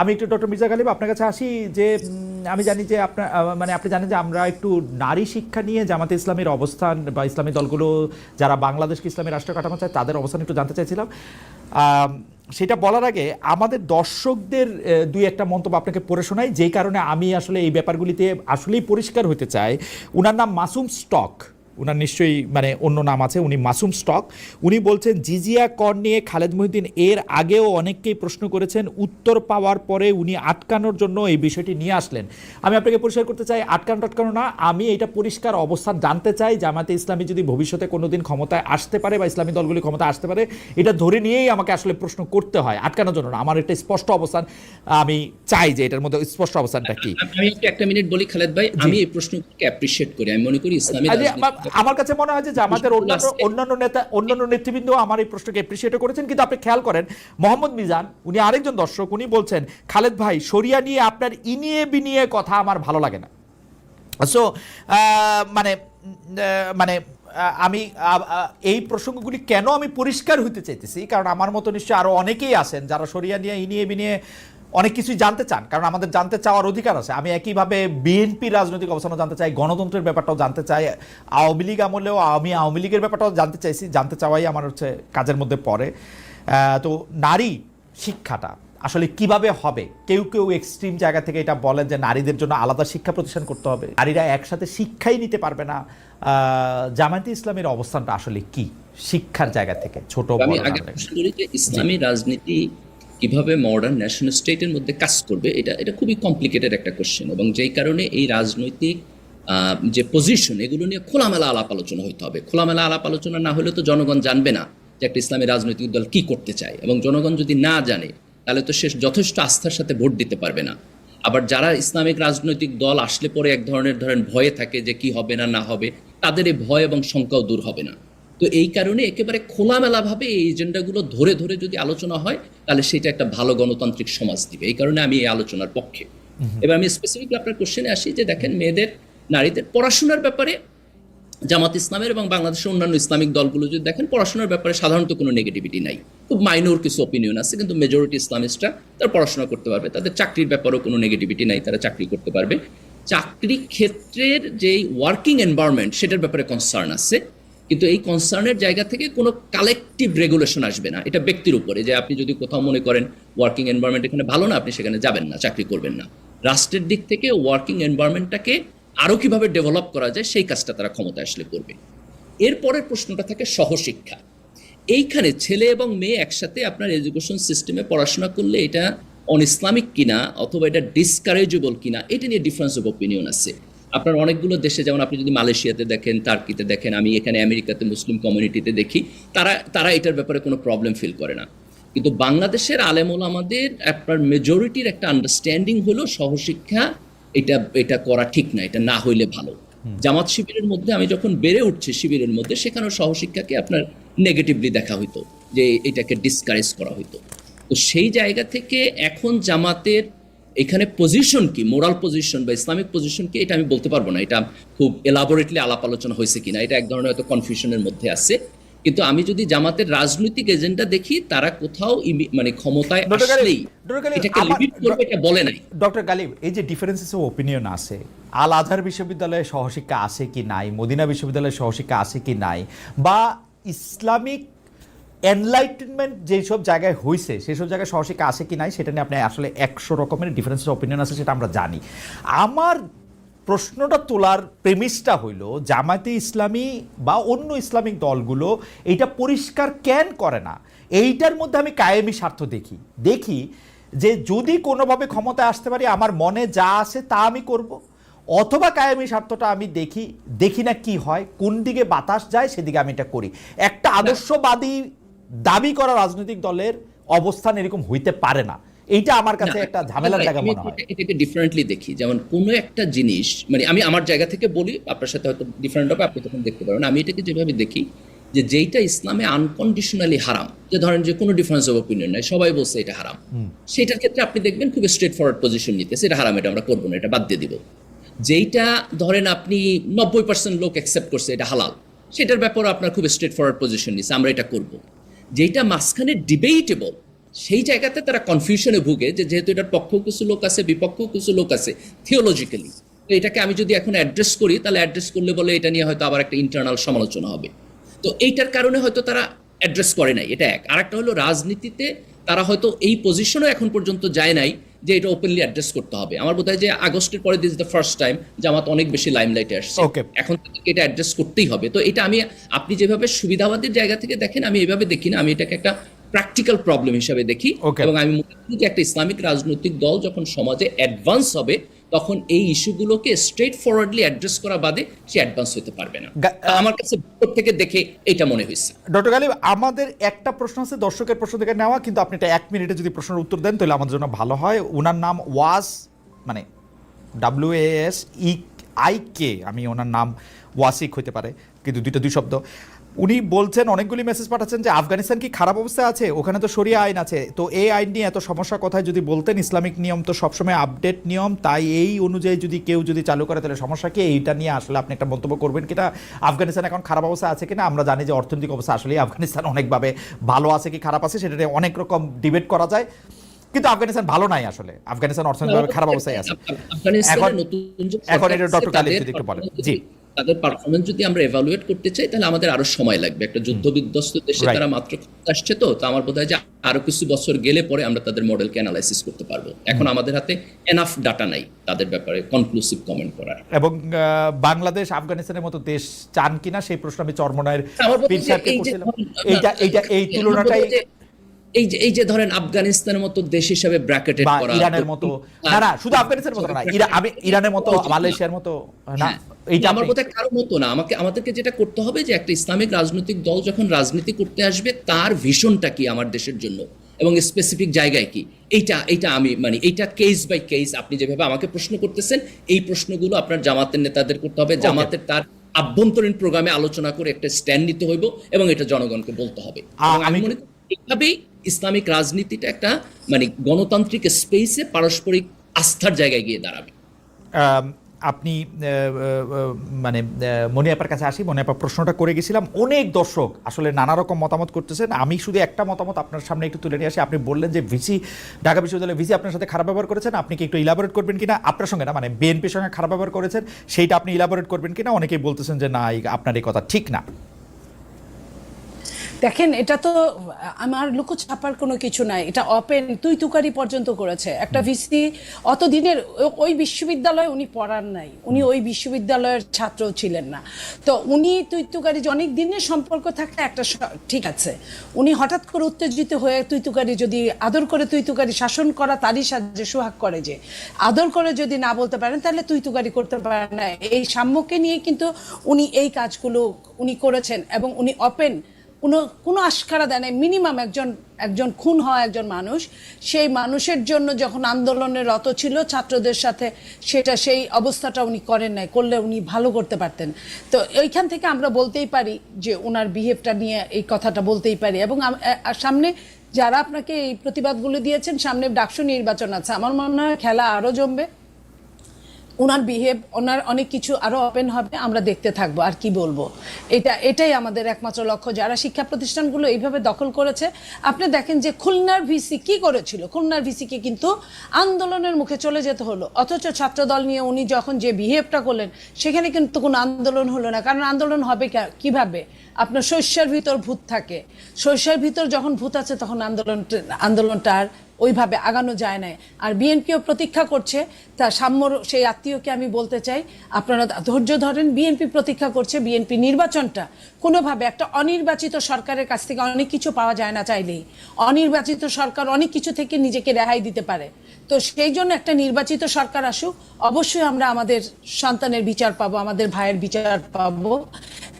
আমি একটু ডক্টর মির্জা গালিব, আপনার কাছে আসি যে আমি জানি যে আপনার মানে আপনি জানেন যে আমরা একটু নারী শিক্ষা নিয়ে জামাতে ইসলামের অবস্থান বা ইসলামী দলগুলো যারা বাংলাদেশকে ইসলামী রাষ্ট্র কাঠামো চায়, তাদের অবস্থান একটু জানতে চাইছিলাম। সেটা বলার আগে আমাদের দর্শকদের দুই একটা মন্তব্য আপনাকে পড়ে শোনাই, যেই কারণে আমি আসলে এই ব্যাপারগুলিতে আসলেই পরিষ্কার হতে চাই। উনার নাম মাসুম স্টক। উনার নিশ্চয়ই মানে অন্য নাম আছে উনি মাসুম স্টক। উনি বলছেন জিজিয়া কর নিয়ে খালেদ মহিউদ্দিন এর আগেও অনেককেই প্রশ্ন করেছেন উত্তর পাওয়ার পরে উনি আটকানোর জন্য এই বিষয়টি নিয়ে আসলেন। আমি আপনাকে পরিষ্কার করতে চাই আটকানো টাটকানো না আমি এটা পরিষ্কার অবস্থান জানতে চাই জামাতে ইসলামী যদি ভবিষ্যতে কোনোদিন ক্ষমতায় আসতে পারে বা ইসলামী দলগুলি ক্ষমতা আসতে পারে এটা ধরে নিয়েই আমাকে আসলে প্রশ্ন করতে হয় আটকানোর জন্য না আমার একটা স্পষ্ট অবস্থান আমি চাই যে এটার মধ্যে স্পষ্ট অবস্থানটা কি। আমি একটা মিনিট বলি খালেদ ভাই আমি এই প্রশ্নকে অ্যাপ্রিশিয়েট করি আমি মনে করি ইসলামী আমা- আমার কাছে মনে হয় যে আমাদের অন্যান্য অন্যান্য নেতা অন্যান্য নেতৃবৃন্দ আমার এই প্রশ্নকে এপ্রিসিয়েট করেছেন। কিন্তু আপনি খেয়াল করেন মোহাম্মদ মিজান উনি আরেকজন দর্শক উনি বলছেন খালেদ ভাই শরিয়া নিয়ে আপনার ইনিয়ে বিনিয়ে কথা আমার ভালো লাগে না। সো মানে মানে আমি এই প্রসঙ্গগুলি কেন আমি পরিষ্কার হইতে চাইতেছি? কারণ আমার মতো নিশ্চয়ই আরও অনেকেই আছেন যারা সরিয়া নিয়ে ইনিয়ে বিনিয়ে অনেক কিছুই জানতে চান কারণ আমাদের জানতে চাওয়ার অধিকার আছে। আমি একইভাবে বিএনপি রাজনৈতিক অবস্থানও জানতে চাই গণতন্ত্রের ব্যাপারটাও জানতে চাই। আওয়ামী লীগ আমলেও আমি আওয়ামী লীগের ব্যাপারটাও জানতে চাইছি জানতে চাওয়াই আমার হচ্ছে কাজের মধ্যে পড়ে। তো নারী শিক্ষাটা আসলে কীভাবে হবে? কেউ কেউ এক্সট্রিম জায়গা থেকে এটা বলেন যে নারীদের জন্য আলাদা শিক্ষা প্রতিষ্ঠান করতে হবে। নারীরা একসাথে শিক্ষাই নিতে পারবে না। জামায়াতে ইসলামের অবস্থানটা আসলে কি শিক্ষার জায়গা থেকে? ছোট ইসলামী রাজনীতি কীভাবে মডার্ন ন্যাশনাল স্টেটের মধ্যে কাজ করবে, এটা এটা খুবই কমপ্লিকেটেড একটা কোশ্চেন এবং যেই কারণে এই রাজনৈতিক যে পজিশন এগুলো নিয়ে খোলামেলা আলাপ আলোচনা হইতে হবে। খোলামেলা আলাপ আলোচনা না হলে তো জনগণ জানবে না যে একটা ইসলামী রাজনৈতিক দল কি করতে চায় এবং জনগণ যদি না জানে, তাহলে তো সে যথেষ্ট আস্থার সাথে ভোট দিতে পারবে না। আবার যারা ইসলামিক রাজনৈতিক দল আসলে পরে এক ধরনের, ধরেন ভয়ে থাকে যে কি হবে না না হবে, তাদের এই ভয় এবং শঙ্কাও দূর হবে না। তো এই কারণে একেবারে খোলামেলাভাবে এই এজেন্ডাগুলো ধরে ধরে যদি আলোচনা হয় তাহলে সেটা একটা ভালো গণতান্ত্রিক সমাজ দিবে। এই কারণে আমি এই আলোচনার পক্ষে। এবার আমি স্পেসিফিকলি আপনার কোশ্চেনে আসি যে দেখেন মেয়েদের নারীদের পড়াশোনার ব্যাপারে জামাত ইসলামের এবং বাংলাদেশের অন্যান্য ইসলামিক দলগুলো যদি দেখেন পড়াশোনার ব্যাপারে সাধারণত কোনো নেগেটিভিটি নাই। খুব মাইনর কিছু অপিনিয়ন আছে কিন্তু মেজরিটি ইসলামিস্টরা তারা পড়াশোনা করতে পারবে। তাদের চাকরির ব্যাপারেও কোনো নেগেটিভিটি নাই তারা চাকরি করতে পারবে। চাকরি ক্ষেত্রের যেই ওয়ার্কিং এনভায়রনমেন্ট সেটার ব্যাপারে কনসার্ন আছে। কিন্তু এই কনসার্নের জায়গা থেকে কোনো কালেকটিভ রেগুলেশন আসবে না। এটা ব্যক্তির উপরে, যে আপনি যদি কোথাও মনে করেন ওয়ার্কিং এনভায়রনমেন্ট এখানে ভালো না, আপনি সেখানে যাবেন না, চাকরি করবেন না। রাষ্ট্রের দিক থেকে ওয়ার্কিং এনভায়রনমেন্টটাকে আরও কীভাবে ডেভেলপ করা যায়, সেই কাজটা তারা ক্ষমতা আসলে করবে। এরপরের প্রশ্নটা থাকে সহশিক্ষা। এইখানে ছেলে এবং মেয়ে একসাথে আপনার এডুকেশন সিস্টেমে পড়াশোনা করলে এটা অন ইসলামিক কিনা, অথবা এটা ডিসকারেজেবল কিনা, এটা নিয়ে ডিফারেন্স অফ ওপিনিয়ন আছে। আপনার অনেকগুলো দেশে যেমন আপনি যদি মালয়েশিয়াতে দেখেন টার্কিতে দেখেন আমি এখানে আমেরিকাতে মুসলিম কমিউনিটিতে দেখি তারা তারা এটার ব্যাপারে কোনো প্রবলেম ফিল করে না। কিন্তু বাংলাদেশের আলেমুল আমাদের আপনার মেজরিটির একটা আন্ডারস্ট্যান্ডিং হলো সহশিক্ষা এটা এটা করা ঠিক না এটা না হইলে ভালো। জামাত শিবিরের মধ্যে আমি যখন বেড়ে উঠছি শিবিরের মধ্যে সেখানেও সহশিক্ষাকে আপনার নেগেটিভলি দেখা হইতো যে এটাকে ডিসকারেজ করা হইতো। তো সেই জায়গা থেকে এখন জামাতের এখানে পজিশন কি? মোরাল পজিশন বা ইসলামিক পজিশন কি? এটা আমি বলতে পারব না। এটা খুব এলাবোরেটলি আলাপ আলোচনা হয়েছে কিনা এটা এক ধরনের হয়তো কনফিউশনের মধ্যে আছে। কিন্তু আমি যদি জামাতের রাজনৈতিক এজেন্ডা দেখি তারা কোথাও মানে ক্ষমতায় আসলেই এটাকে লিমিট করবে এটা বলে নাই। ডক্টর গালিব এই যে ডিফারেন্সেস অফ ওপিনিয়ন আছে আল আজহার বিশ্ববিদ্যালয়ে সহশিক্ষা আছে কি নাই? মদিনা বিশ্ববিদ্যালয়ে সহশিক্ষা আছে কি নাই? বা ইসলামিক এনলাইটেনমেন্ট যেসব জায়গায় হয়েছে সেসব জায়গায় সহশিক্ষা আছে কি নাই সেটা নিয়ে আপনি আসলে একশো রকমের ডিফারেন্স অপিনিয়ন আছে সেটা আমরা জানি। আমার প্রশ্নটা তোলার প্রেমিসটা হইল জামায়াতে ইসলামী বা অন্য ইসলামিক দলগুলো এইটা পরিষ্কার কেন করে না? এইটার মধ্যে আমি কায়েমি স্বার্থ দেখি। দেখি যে যদি কোনোভাবে ক্ষমতায় আসতে পারি আমার মনে যা আছে তা আমি করব। অথবা কায়েমি স্বার্থটা আমি দেখি দেখি না কি হয় কোন দিকে বাতাস যায় সেদিকে আমি এটা করি। একটা আদর্শবাদী দাবি করা রাজনৈতিক দলের অবস্থান এরকম হইতে পারে না। এইটা আমার কাছে একটা ঝামেলার জায়গা মনে হয়। এটাকে ডিফারেন্টলি দেখি। যেমন কোনো একটা জিনিস মানে আমি আমার জায়গা থেকে বলি আপনার সাথে হয়তো ডিফারেন্ট হবে আপনি তখন দেখতে পারেন আমি এটাকে যেভাবে দেখি যে যেইটা ইসলামে আনকন্ডিশনালি হারাম যে ধরেন যে কোনো ডিফারেন্স অফ ওপিনিয়ন নাই সবাই বলছে এটা হারাম। সেটার ক্ষেত্রে আপনি দেখবেন খুব স্ট্রেট ফরওয়ার্ড পজিশন নিতে সেটা হারাম এটা আমরা করব না এটা বাদ দিয়ে দিব। যেইটা ধরেন আপনি নব্বই পার্সেন্ট লোক অ্যাকসেপ্ট করছে এটা হালাল সেটার ব্যাপারে আপনার খুব স্ট্রেট ফরওয়ার্ড পজিশন নিচ্ছে আমরা এটা করব। যেটা মাঝখানে ডিবেটেবল সেই জায়গাতে তারা কনফিউশনে ভুগে যে যেহেতু এটার পক্ষ কিছু লোক আছে, বিপক্ষ কিছু লোক আছে থিওলজিক্যালি তো এটাকে আমি যদি এখন অ্যাড্রেস করি, তাহলে অ্যাড্রেস করলে বলে এটা নিয়ে হয়তো আবার একটা ইন্টারনাল সমালোচনা হবে। তো এইটার কারণে হয়তো তারা অ্যাড্রেস করে নাই, এটা এক। আরেকটা হলো রাজনীতিতে তারা হয়তো এই পজিশনও এখন পর্যন্ত যায় নাই যে এটা ওপেনলি অ্যাড্রেস করতে হবে। আমার বোধ হয় যে আগস্টের পরে this the first time Jamaat অনেক বেশি লাইম লাইমলাইটে আসছে. এখন এটা অ্যাড্রেস করতেই হবে। তো এটা আমি আপনি যেভাবে সুবিধাবাদের জায়গা থেকে দেখেন আমি এভাবে দেখি না। আমি এটাকে একটা প্র্যাকটিক্যাল প্রবলেম হিসাবে দেখি. এবং আমি মনে করি যে একটা ইসলামিক রাজনৈতিক দল যখন সমাজে অ্যাডভান্স হবে তখন এই ইস্যুগুলোকে স্ট্রেট ফরওয়ার্ডলি অ্যাড্রেস করা বাদে সে অ্যাডভান্স হতে পারবে না। আমার কাছে ভিতর থেকে দেখে এটা মনে হয়েছে ডক্টর গালিব আমাদের একটা প্রশ্ন আছে দর্শকের প্রশ্ন থেকে নেওয়া কিন্তু আপনি এটা এক মিনিটে যদি প্রশ্নের উত্তর দেন তাহলে আমাদের জন্য ভালো হয়। ওনার নাম ওয়াজ মানে W A S E I K আমি ওনার নাম ওয়াসিক হতে পারে কিন্তু দুইটা দুই শব্দ। উনি বলছেন অনেকগুলি মেসেজ পাঠাচ্ছেন যে আফগানিস্তান কি খারাপ অবস্থায় আছে? ওখানে তো শরিয়া আইন আছে। তো এই আইন নিয়ে এত সমস্যা কথায়? যদি বলতেন ইসলামিক নিয়ম তো সবসময় আপডেট নিয়ম তাই এই অনুযায়ী যদি কেউ যদি চালু করে তাহলে সমস্যা কি? এইটা নিয়ে আসলে আপনি একটা মন্তব্য করবেন কিনা? আফগানিস্তান এখন খারাপ অবস্থা আছে কিনা? আমরা জানি যে অর্থনৈতিক অবস্থা আসলে আফগানিস্তান অনেকভাবে ভালো আছে কি খারাপ আছে সেটা নিয়ে অনেক রকম ডিবেট করা যায়। কিন্তু আফগানিস্তান ভালো নাই আসলে। আফগানিস্তান অর্থনৈতিকভাবে খারাপ অবস্থায় আছে। এখন- এখন এটা ডক্টর কালিদ যদি একটু বলেন। জি। তাদের পারফরমেন্স যদি আমরা এভালুয়েট করতে চাই তাহলে আমাদের আরও সময় লাগবে। একটা যুদ্ধ বিধ্বস্ত দেশে তারা মাত্র আসছে তো তো আমার বোধ হয় যে আরও কিছু বছর গেলে পরে আমরা তাদের মডেলকে অ্যানালাইসিস করতে পারব। এখন আমাদের হাতে এনাফ ডাটা নাই তাদের ব্যাপারে কনক্লুসিভ কমেন্ট করার। এবং বাংলাদেশ আফগানিস্তানের মতো দেশ চান কিনা সেই প্রশ্ন আমি চরমনায়ের এই এইটা এইটা তুলনাটাই এই যে এই যে ধরেন আফগানিস্তানের মতো দেশ হিসাবে ব্র্যাকেটেড করা ইরানের মতো। না না শুধু আফগানিস্তানের মতো না আমি ইরানের মতো মালয়েশিয়ার মতো না হ্যাঁ, এইটা আমার কথা কারও মতো না। আমাকে আমাদেরকে যেটা করতে হবে যে একটা ইসলামিক রাজনৈতিক দল যখন রাজনীতি করতে আসবে তার ভিশনটা কি আমার দেশের জন্য? এবং স্পেসিফিক জায়গায় কি? এইটা এইটা আমি মানে এইটা কেস বাই কেস আপনি যেভাবে আমাকে প্রশ্ন করতেছেন এই প্রশ্নগুলো আপনার জামাতের নেতাদের করতে হবে। জামাতের তার আভ্যন্তরীণ প্রোগ্রামে আলোচনা করে একটা স্ট্যান্ড নিতে হইব এবং এটা জনগণকে বলতে হবে। আমি আমি- মনে করি এইভাবেই ইসলামিক রাজনীতিটা একটা মানে গণতান্ত্রিক স্পেসে পারস্পরিক আস্থার জায়গায় গিয়ে দাঁড়াবে। আপনি মানে আহ, মনিয়াপার কাছে আসি মনে মনিয়াপা প্রশ্নটা করে গেছিলাম। অনেক দর্শক আসলে নানা রকম মতামত করতেছেন। আমি শুধু একটা মতামত আপনার সামনে একটু তুলে নিয়ে আসি। আপনি বললেন যে ভিসি ঢাকা বিশ্ববিদ্যালয়ে ভিসি আপনার সাথে খারাপ ব্যবহার করেছেন। আপনি কি একটু ইলাবোরেট করবেন কিনা? আপনার সঙ্গে না মানে বিএনপির সঙ্গে খারাপ ব্যবহার করেছেন সেইটা আপনি ইলাবোরেট করবেন কিনা? অনেকেই বলতেছেন যে না আপনার এই কথা ঠিক না। দেখেন এটা তো আমার লুকো ছাপার কোনো কিছু নাই। এটা অপেন তুই তুকারি পর্যন্ত করেছে। একটা ভিসি অত দিনের ওই বিশ্ববিদ্যালয়ে উনি পড়ার নাই। উনি ওই বিশ্ববিদ্যালয়ের ছাত্র ছিলেন না। তো উনি তুই তুকারি যে অনেক দিনের সম্পর্ক থাকলে একটা ঠিক আছে। উনি হঠাৎ করে উত্তেজিত হয়ে তুই তুকারি যদি আদর করে তুই তুকারি শাসন করা তারই সাহায্যে সোহাগ করে যে আদর করে যদি না বলতে পারেন তাহলে তুই তুকারি করতে পারেন না। এই সাম্যকে নিয়ে কিন্তু উনি এই কাজগুলো উনি করেছেন এবং উনি ওপেন কোনো কোনো আশকারা দেয় নাই। মিনিমাম একজন একজন খুন হওয়া একজন মানুষ, সেই মানুষের জন্য যখন আন্দোলনের রত ছিল, ছাত্রদের সাথে সেটা, সেই অবস্থাটা উনি করেন নাই, করলে উনি ভালো করতে পারতেন। তো এইখান থেকে আমরা বলতেই পারি যে ওনার বিহেভটা নিয়ে এই কথাটা বলতেই পারি। এবং সামনে যারা আপনাকে এই প্রতিবাদগুলো দিয়েছেন, সামনে ডাকসু নির্বাচন আছে। আমার মনে হয় খেলা আরও জমবে। ওনার বিহেভ ওনার অনেক কিছু আরও ওপেন হবে, আমরা দেখতে থাকব, আর কি বলব? এটা, এটাই আমাদের একমাত্র লক্ষ্য। যারা শিক্ষা প্রতিষ্ঠানগুলো এইভাবে দখল করেছে, আপনি দেখেন যে খুলনার ভিসি কি করেছিল? খুলনার ভিসিকে কিন্তু আন্দোলনের মুখে চলে যেতে হলো। অথচ ছাত্রদল নিয়ে উনি যখন যে বিহেভটা করলেন, সেখানে কিন্তু কোনো আন্দোলন হলো না। কারণ আন্দোলন হবে কীভাবে? আপনার শস্যের ভিতর ভূত থাকে। শস্যের ভিতর যখন ভূত আছে, তখন আন্দোলন আন্দোলনটা আর ওইভাবে আগানো যায় না আর বিএনপিও প্রতীক্ষা করছে, তা সাম্যর সেই আত্মীয়কে আমি বলতে চাই, আপনারা ধৈর্য ধরেন, বিএনপি প্রতীক্ষা করছে, বিএনপি নির্বাচনটা কোনোভাবে একটা অনির্বাচিত সরকারের কাছ থেকে অনেক কিছু পাওয়া যায় না চাইলেই। অনির্বাচিত সরকার অনেক কিছু থেকে নিজেকে রেহাই দিতে পারে। তো সেই জন্য একটা নির্বাচিত সরকার আসুক, অবশ্যই আমরা আমাদের সন্তানের বিচার পাবো, আমাদের ভাইয়ের বিচার পাবো।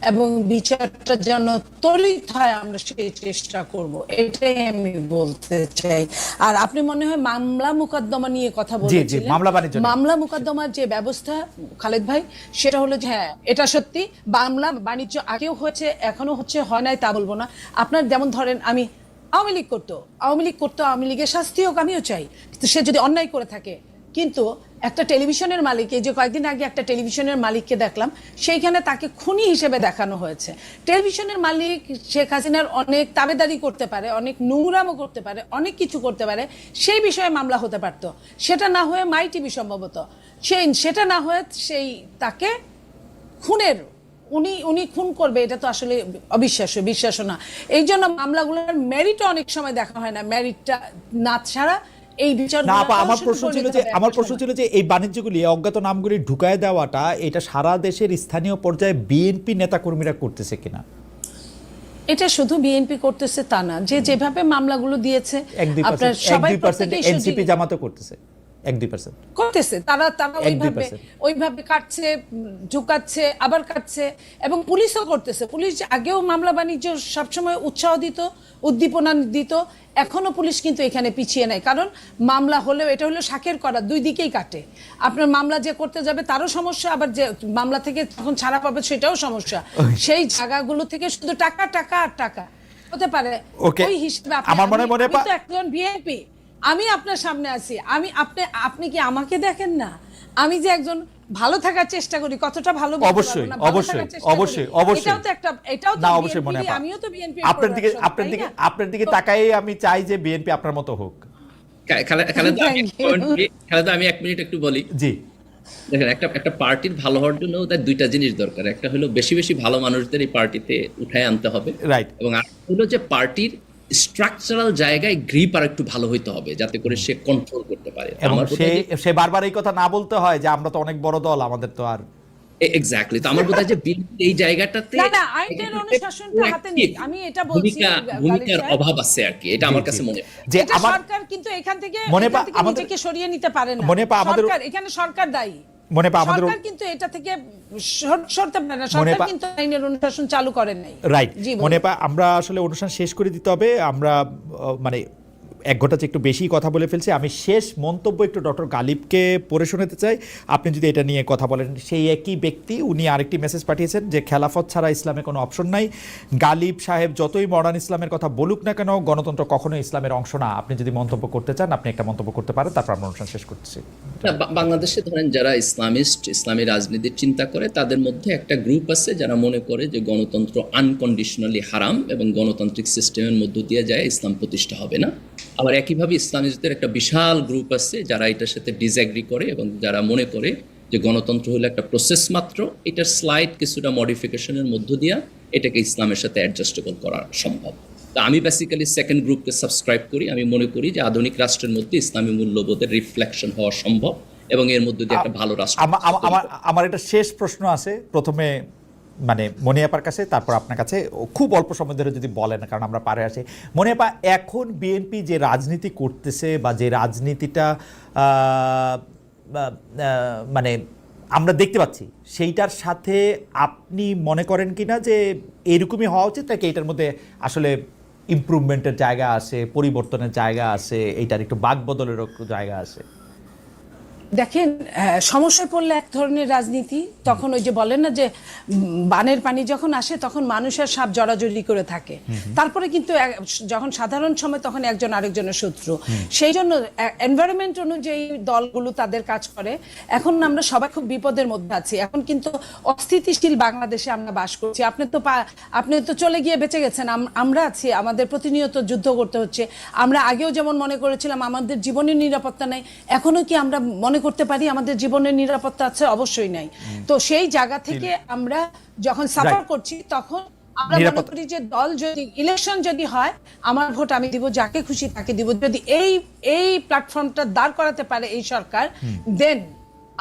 এবং বিচারটা যেন তরিত হয় আমরা সেই চেষ্টা করব। এটাই আমি বলতে চাই। আর আপনি মনে হয় মামলা মোকদ্দমা নিয়ে কথা বলেছিলেন? বাণিজ্য মামলা মোকদ্দমার যে ব্যবস্থা খালেদ ভাই সেটা হলো যে হ্যাঁ এটা সত্যি মামলা বাণিজ্য আগেও হয়েছে এখনও হচ্ছে হয় নাই তা বলব না। আপনার যেমন ধরেন আমি আওয়ামী লীগ করতো আওয়ামী লীগ করতো আওয়ামী লীগের শাস্তি হোক আমিও চাই। কিন্তু সে যদি অন্যায় করে থাকে কিন্তু একটা টেলিভিশনের মালিক, এই যে কয়েকদিন আগে একটা টেলিভিশনের মালিককে দেখলাম, সেইখানে তাকে খুনি হিসেবে দেখানো হয়েছে। টেলিভিশনের মালিক শেখ হাসিনার অনেক তাবেদারি করতে পারে, অনেক নোংরামও করতে পারে, অনেক কিছু করতে পারে, সেই বিষয়ে মামলা হতে পারতো। সেটা না হয়ে মাই টিভি সম্ভবত। সেই, সেটা না হয়ে সেই তাকে খুনের, উনি উনি খুন করবে, এটা তো আসলে অবিশ্বাস্য বিশ্বাস না। এই জন্য মামলাগুলোর মেরিটও অনেক সময় দেখা হয় না। মেরিটটা না ছাড়া এই বিচার না আমার প্রশ্ন ছিল যে আমার প্রশ্ন ছিল যে এই বাণিজ্যগুলি অজ্ঞাত নামগুলি ঢুকায় দেওয়াটা এটা সারা দেশের স্থানীয় পর্যায়ে বিএনপি নেতাকর্মীরা করতেছে কিনা? এটা শুধু বিএনপি করতেছে তা না যে যেভাবে মামলাগুলো দিয়েছে আপনার সবাই এনসিপি জামাতে করতেছে। এক দুই পার্সেন্ট করতেছে। তারা তারা ওইভাবে ওইভাবে কাটছে ঝুঁকাচ্ছে আবার কাটছে এবং পুলিশও করতেছে। পুলিশ আগেও মামলা বাণিজ্য সবসময় উৎসাহ দিত উদ্দীপনা দিত। এখনও পুলিশ কিন্তু এখানে পিছিয়ে নেয় কারণ মামলা হলেও এটা হলো শাকের করা দুই দিকেই কাটে। আপনার মামলা যে করতে যাবে তারও সমস্যা আবার যে মামলা থেকে যখন ছাড়া পাবে সেটাও সমস্যা। সেই জায়গাগুলো থেকে শুধু টাকা টাকা আর টাকা। হতে পারে. ওই হিসেবে আমার মনে মনে একজন আমি আপনার সামনে আছি। আমি আপনি আপনি কি আমাকে দেখেন না? আমি যে একজন ভালো থাকার চেষ্টা করি কতটা ভালো অবশ্যই, অবশ্যই। অবশ্যই, অবশ্যই। এটাও তো একটা এটাও তো না অবশ্যই মনে আমিও তো বিএনপি আপনার দিকে আপনার দিকে আপনার দিকে তাকাই আমি চাই যে বিএনপি আপনার মতো হোক। খালেদা আমি এক মিনিট একটু বলি। জি। দেখেন একটা একটা পার্টির ভালো হওয়ার জন্য তার দুইটা জিনিস দরকার। একটা হলো বেশি বেশি ভালো মানুষদের এই পার্টিতে উঠায় আনতে হবে। রাইট এবং আর হলো যে পার্টির স্ট্রাকচারাল জায়গায় গ্রিপ আর একটু ভালো হইতে হবে যাতে করে সে কন্ট্রোল করতে পারে। এবং সে সে বারবার এই কথা না বলতে হয় যে আমরা তো অনেক বড় দল আমাদের তো আর এক্স্যাক্টলি তো আমার হয় যে এই জায়গাটাতে না, না, আইনের অনুশাসনটা হাতে নেই। আমি এটা বলছি, ভূমিকার অভাব আছে আর কি এটা আমার কাছে মনে যে সরকার কিন্তু এখান থেকে মনে পা- থেকে আমাদের- সরিয়ে নিতে পারে না। মনে পা- আমাদের- সরকার এখানে সরকার দায়ী। মনে পা আমাদের সরকার কিন্তু এটা থেকে সর- সরতে পারে না। সরকার কিন্তু আইনের অনুশাসন চালু করেন নাই। রাইট মনে পা আমরা আসলে অনুষ্ঠান শেষ করে দিতে হবে। আমরা মানে এক ঘণ্টা একটু বেশি কথা বলে ফেলছি। আমি শেষ মন্তব্য একটু ডক্টর গালিবকে পড়ে শোনাতে চাই। আপনি যদি এটা নিয়ে কথা বলেন, সেই একই ব্যক্তি, উনি আরেকটি মেসেজ পাঠিয়েছেন যে খেলাফত ছাড়া ইসলামে কোনো অপশন নাই। গালিব সাহেব যতই মডার্ন ইসলামের কথা বলুক না কেন, গণতন্ত্র কখনো ইসলামের অংশ না। আপনি যদি মন্তব্য করতে চান, আপনি একটা মন্তব্য করতে পারেন, তারপর আমরা অনুষ্ঠান শেষ বা- বাংলাদেশে ধরেন যারা ইসলামিস্ট, ইসলামী রাজনীতির চিন্তা করে, তাদের মধ্যে একটা গ্রুপ আছে যারা মনে করে যে গণতন্ত্র আনকন্ডিশনালি হারাম এবং গণতান্ত্রিক সিস্টেমের মধ্য দিয়ে যায়, ইসলাম প্রতিষ্ঠা হবে না। আবার একইভাবে ইসলামিস্টদের একটা বিশাল গ্রুপ আছে যারা এটার সাথে ডিসঅ্যাগ্রি করে এবং যারা মনে করে যে গণতন্ত্র হলো একটা প্রসেস মাত্র এটার স্লাইড কিছুটা মডিফিকেশনের মধ্য দিয়া এটাকে ইসলামের সাথে অ্যাডজাস্টেবল করা সম্ভব। তা আমি বেসিক্যালি সেকেন্ড গ্রুপকে সাবস্ক্রাইব করি। আমি মনে করি যে আধুনিক রাষ্ট্রের মধ্যে ইসলামী মূল্যবোধের রিফ্লেকশন হওয়া সম্ভব এবং এর মধ্যে দিয়ে একটা ভালো রাষ্ট্র আমা- আমা- আমার আমার একটা শেষ প্রশ্ন আছে। প্রথমে মানে মনিয়াপার কাছে, তারপর আপনার কাছে খুব অল্প সময় ধরে যদি বলেন, কারণ আমরা পারে আসি মনিয়াপা, এখন বিএনপি যে রাজনীতি করতেছে বা যে রাজনীতিটা মানে আমরা দেখতে পাচ্ছি, সেইটার সাথে আপনি মনে করেন কি না যে এরকমই হওয়া উচিত, নাকি এটার মধ্যে আসলে ইমপ্রুভমেন্টের জায়গা আছে, পরিবর্তনের জায়গা আছে এইটার একটু বাক বদলেরও জায়গা আছে? দেখেন সমস্যায় পড়লে এক ধরনের রাজনীতি তখন ওই যে বলেন না যে বানের পানি যখন আসে তখন মানুষের সাপ জড়াজড়ি করে থাকে। তারপরে কিন্তু যখন সাধারণ সময় তখন একজন আরেকজনের শত্রু। সেই জন্য এনভায়রনমেন্ট অনুযায়ী দলগুলো তাদের কাজ করে। এখন আমরা সবাই খুব বিপদের মধ্যে আছি। এখন কিন্তু অস্থিতিশীল বাংলাদেশে আমরা বাস করছি। আপনি তো আপনি তো চলে গিয়ে বেঁচে গেছেন। আমরা আছি। আমাদের প্রতিনিয়ত যুদ্ধ করতে হচ্ছে। আমরা আগেও যেমন মনে করেছিলাম আমাদের জীবনের নিরাপত্তা নেই। এখনও কি আমরা মনে করতে পারি আমাদের জীবনের নিরাপত্তা আছে অবশ্যই নাই। তো সেই জায়গা থেকে আমরা যখন সাফার করছি তখন আমরা মনে করি যে দল যদি ইলেকশন যদি হয় আমার ভোট আমি দিব যাকে খুশি তাকে দিব। যদি এই এই প্ল্যাটফর্মটা দাঁড় করাতে পারে এই সরকার দেন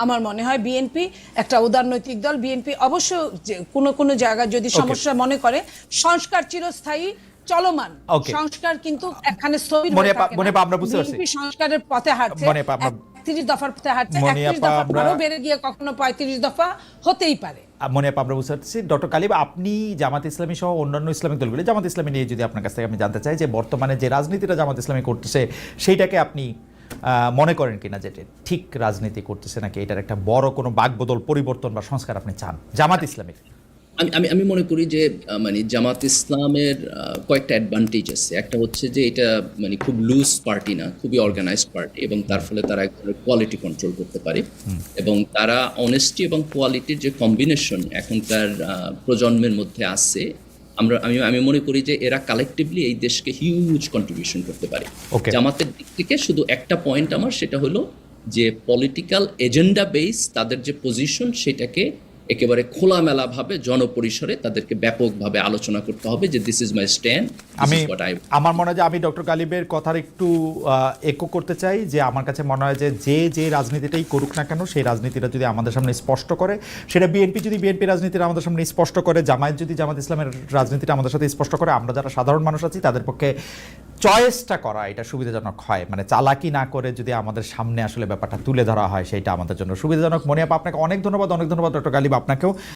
আমার মনে হয় বিএনপি একটা উদারনৈতিক দল। বিএনপি অবশ্য কোনো কোনো জায়গায় যদি সমস্যা মনে করে সংস্কার চিরস্থায়ী চলমান। সংস্কার কিন্তু এখানে স্থবির সংস্কারের পথে হাঁটছে। একত্রিশ দফার পথে হাঁটছে একত্রিশ দফা আমরা- আরও বেড়ে গিয়ে কখনো পঁয়ত্রিশ দফা হতেই পারে। মনে আপ আমরা বুঝতে পারছি ডক্টর কালিব আপনি জামাত ইসলামী সহ অন্যান্য ইসলামিক দলগুলি জামাত ইসলামী নিয়ে যদি আপনার কাছ থেকে আমি জানতে চাই যে বর্তমানে যে রাজনীতিটা জামাত ইসলামী করতেছে সেইটাকে আপনি আহ, মনে করেন কিনা যে এটা ঠিক রাজনীতি করতেছে নাকি এটার একটা বড় কোনো বাকবদল পরিবর্তন বা সংস্কার আপনি চান? জামাত ইসলামীর। আমি আমি আমি মনে করি যে মানে জামাত ইসলামের কয়েকটা অ্যাডভান্টেজ আছে একটা হচ্ছে যে এটা মানে খুব লুজ পার্টি না খুবই অর্গানাইজড পার্টি এবং তার ফলে তারা এক ধরনের কোয়ালিটি কন্ট্রোল করতে পারে। এবং তারা অনেস্টি এবং কোয়ালিটির যে কম্বিনেশন এখনকার প্রজন্মের মধ্যে আছে আমরা আমি আমি মনে করি যে এরা কালেকটিভলি এই দেশকে হিউজ কন্ট্রিবিউশন করতে পারে। জামাতের দিক থেকে শুধু একটা পয়েন্ট আমার সেটা হলো যে পলিটিক্যাল এজেন্ডা বেস তাদের যে পজিশন সেটাকে একেবারে খোলামেলাভাবে জনপরিসরে তাদেরকে ব্যাপকভাবে আলোচনা করতে হবে যে দিস ইজ মাই স্ট্যান্ড আমি আমার মনে হয় যে আমি ডক্টর গালিবের কথার একটু একো করতে চাই যে আমার কাছে মনে হয় যে যে যে রাজনীতিটাই করুক না কেন সেই রাজনীতিটা যদি আমাদের সামনে স্পষ্ট করে সেটা বিএনপি যদি বিএনপি রাজনীতিটা আমাদের সামনে স্পষ্ট করে জামায়াত যদি জামাত ইসলামের রাজনীতিটা আমাদের সাথে স্পষ্ট করে আমরা যারা সাধারণ মানুষ আছি তাদের পক্ষে চয়েসটা করা এটা সুবিধাজনক হয়। মানে চালাকি না করে যদি আমাদের সামনে আসলে ব্যাপারটা তুলে ধরা হয় সেটা আমাদের জন্য সুবিধাজনক। মনে আপনাকে অনেক ধন্যবাদ অনেক ধন্যবাদ, ডক্টর গালিব, আপনাকেও।